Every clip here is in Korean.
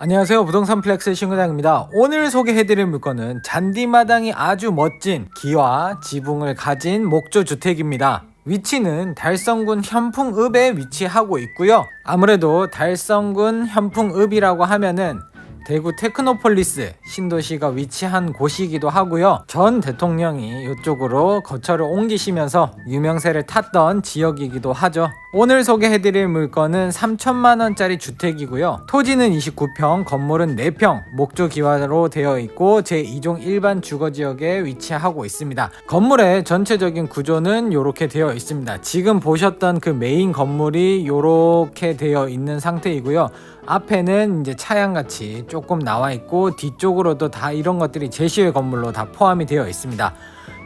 안녕하세요. 부동산 플렉스 신구장입니다. 오늘 소개해드릴 물건은 잔디마당이 아주 멋진 기와 지붕을 가진 목조 주택입니다. 위치는 달성군 현풍읍에 위치하고 있고요. 아무래도 달성군 현풍읍이라고 하면은 대구 테크노폴리스 신도시가 위치한 곳이기도 하고요. 전 대통령이 이쪽으로 거처를 옮기시면서 유명세를 탔던 지역이기도 하죠. 오늘 소개해드릴 물건은 3천만 원짜리 주택이고요. 토지는 29평, 건물은 4평, 목조 기와로 되어 있고 제2종 일반 주거 지역에 위치하고 있습니다. 건물의 전체적인 구조는 이렇게 되어 있습니다. 지금 보셨던 그 메인 건물이 이렇게 되어 있는 상태이고요. 앞에는 이제 차양같이 조금 나와 있고 뒤쪽으로도 다 이런 것들이 제시의 건물로 다 포함이 되어 있습니다.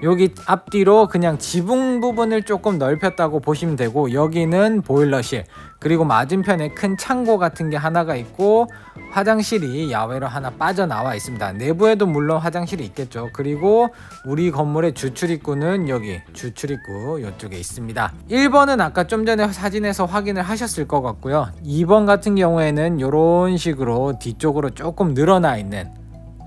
여기 앞뒤로 그냥 지붕 부분을 조금 넓혔다고 보시면 되고 여기는 보일러실 그리고 맞은편에 큰 창고 같은 게 하나가 있고 화장실이 야외로 하나 빠져나와 있습니다. 내부에도 물론 화장실이 있겠죠. 그리고 우리 건물의 주출입구는 여기 주출입구 이쪽에 있습니다. 1번은 아까 좀 전에 사진에서 확인을 하셨을 것 같고요. 2번 같은 경우에는 이런 식으로 뒤쪽으로 조금 늘어나 있는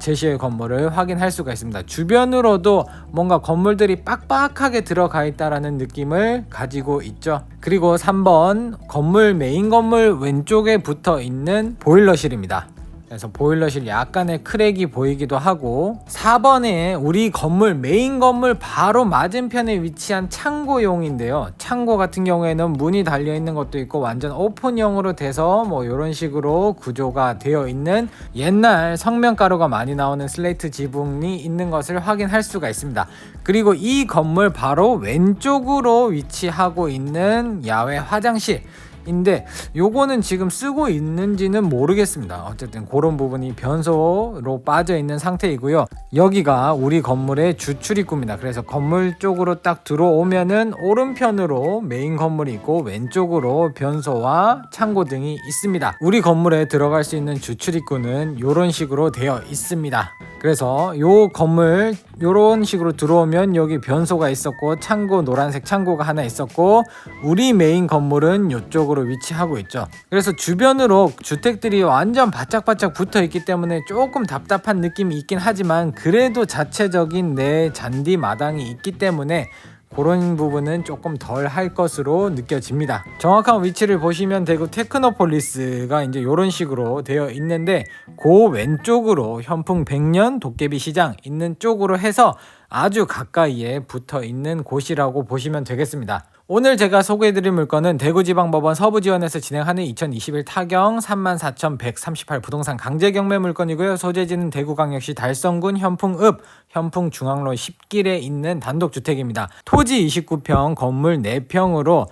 제시의 건물을 확인할 수가 있습니다. 주변으로도 뭔가 건물들이 빡빡하게 들어가 있다라는 느낌을 가지고 있죠. 그리고 3번 건물 메인 건물 왼쪽에 붙어 있는 보일러실입니다. 그래서 보일러실 약간의 크랙이 보이기도 하고 4번에 우리 건물 메인 건물 바로 맞은편에 위치한 창고용인데요. 창고 같은 경우에는 문이 달려 있는 것도 있고 완전 오픈형으로 돼서 뭐 이런 식으로 구조가 되어 있는 옛날 성면가루가 많이 나오는 슬레이트 지붕이 있는 것을 확인할 수가 있습니다. 그리고 이 건물 바로 왼쪽으로 위치하고 있는 야외 화장실 인데 요거는 지금 쓰고 있는지는 모르겠습니다. 어쨌든 그런 부분이 변소로 빠져 있는 상태이고요. 여기가 우리 건물의 주 출입구입니다. 그래서 건물 쪽으로 딱 들어오면은 오른편으로 메인 건물이 있고 왼쪽으로 변소와 창고 등이 있습니다. 우리 건물에 들어갈 수 있는 주 출입구는 이런 식으로 되어 있습니다. 그래서 요 건물 요런 식으로 들어오면 여기 변소가 있었고 창고 노란색 창고가 하나 있었고 우리 메인 건물은 이쪽으로 위치하고 있죠. 그래서 주변으로 주택들이 완전 바짝바짝 붙어 있기 때문에 조금 답답한 느낌이 있긴 하지만 그래도 자체적인 내 잔디 마당이 있기 때문에 그런 부분은 조금 덜 할 것으로 느껴집니다. 정확한 위치를 보시면 대구 테크노폴리스가 이제 이런 식으로 되어 있는데 그 왼쪽으로 현풍 백년 도깨비 시장 있는 쪽으로 해서 아주 가까이에 붙어 있는 곳이라고 보시면 되겠습니다. 오늘 제가 소개해드릴 물건은 대구지방법원 서부지원에서 진행하는 2021 타경 34,138 부동산 강제경매 물건이고요. 소재지는 대구광역시 달성군 현풍읍 현풍중앙로 10길에 있는 단독주택입니다. 토지 29평, 건물 4평으로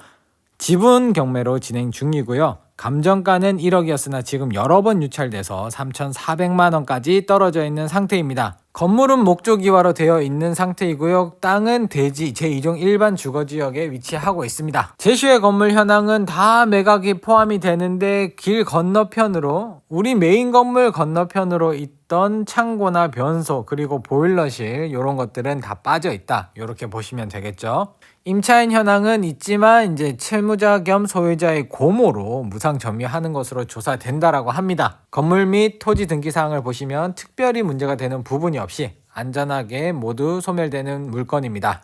지분 경매로 진행 중이고요. 감정가는 1억이었으나 지금 여러 번 유찰돼서 3,400만 원까지 떨어져 있는 상태입니다. 건물은 목조기와로 되어 있는 상태이고요. 땅은 대지 제2종 일반 주거지역에 위치하고 있습니다. 제시의 건물 현황은 다 매각이 포함이 되는데 길 건너편으로 우리 메인 건물 건너편으로 있던 창고나 변소 그리고 보일러실 이런 것들은 다 빠져 있다. 이렇게 보시면 되겠죠. 임차인 현황은 있지만 이제 채무자 겸 소유자의 고모로 무상 점유하는 것으로 조사된다라고 합니다. 건물 및 토지 등기 사항을 보시면 특별히 문제가 되는 부분이 없이 안전하게 모두 소멸되는 물건입니다.